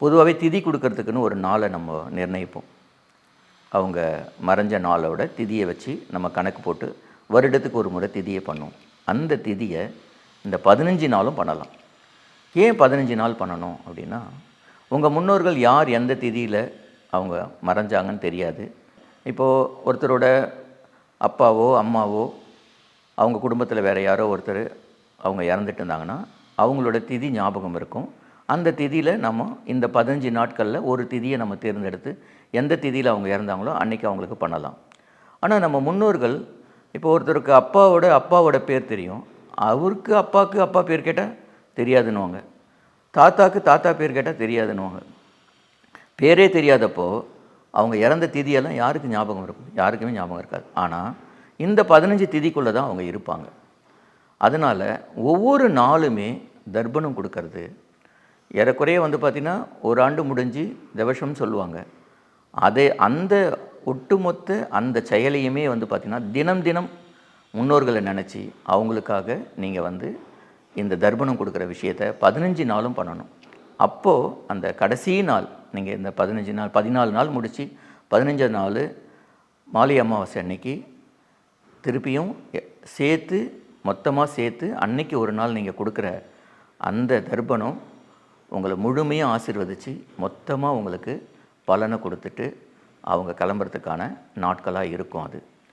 பொதுவாகவே திதி கொடுக்கறதுக்குன்னு ஒரு நாளை நம்ம நிர்ணயிப்போம். அவங்க மறைஞ்ச நாளோட திதியை வச்சு நம்ம கணக்கு போட்டு வருடத்துக்கு ஒரு முறை திதியை பண்ணுவோம். அந்த திதியை இந்த பதினஞ்சு நாளும் பண்ணலாம். ஏன் பதினஞ்சு நாள் பண்ணணும் அப்படின்னா உங்கள் முன்னோர்கள் யார் எந்த திதியில் அவங்க மறைஞ்சாங்கன்னு தெரியாது. இப்போது ஒருத்தரோட அப்பாவோ அம்மாவோ அவங்க குடும்பத்தில் வேறு யாரோ ஒருத்தர் அவங்க இறந்துட்டு இருந்தாங்கன்னா அவங்களோட திதி ஞாபகம் இருக்கும். அந்த திதியில் நம்ம இந்த பதினஞ்சு நாட்களில் ஒரு திதியை நம்ம தேர்ந்தெடுத்து எந்த திதியில் அவங்க இறந்தாங்களோ அன்றைக்கி அவங்களுக்கு பண்ணலாம். ஆனால் நம்ம முன்னோர்கள் இப்போ ஒருத்தருக்கு அப்பாவோட அப்பாவோட பேர் தெரியும். அவருக்கு அப்பாவுக்கு அப்பா பேர் கேட்டால் தெரியாதுன்னுவாங்க. தாத்தாவுக்கு தாத்தா பேர் கேட்டால் தெரியாதுன்னுவாங்க. பேரே தெரியாதப்போ அவங்க இறந்த திதியெல்லாம் யாருக்கு ஞாபகம் இருக்கும்? யாருக்குமே ஞாபகம் இருக்காது. ஆனால் இந்த பதினஞ்சு திதிக்குள்ளே தான் அவங்க இருப்பாங்க. அதனால் ஒவ்வொரு நாளுமே தர்ப்பணம் கொடுக்கறது ஏறக்குறைய வந்து பார்த்திங்கன்னா ஒரு ஆண்டு முடிஞ்சு தவசம்னு சொல்லுவாங்க. அதே அந்த ஒட்டுமொத்த அந்த செயலையுமே வந்து பார்த்திங்கன்னா தினம் தினம் முன்னோர்களை நினச்சி அவங்களுக்காக நீங்கள் வந்து இந்த தர்ப்பணம் கொடுக்குற விஷயத்த பதினஞ்சு நாளும் பண்ணணும். அப்போது அந்த கடைசி நாள் நீங்கள் இந்த பதினஞ்சு நாள் பதினாலு நாள் முடித்து பதினஞ்சாவது நாள் மாலை அமாவாசை அன்னைக்கு திருப்பியும் சேர்த்து மொத்தமாக சேர்த்து அன்னைக்கு ஒரு நாள் நீங்கள் கொடுக்குற அந்த தர்ப்பணம் உங்களை முழுமையாக ஆசிர்வதித்து மொத்தமாக உங்களுக்கு பலனை கொடுத்துட்டு அவங்க கிளம்புறதுக்கான நாட்களாக இருக்கும் அது.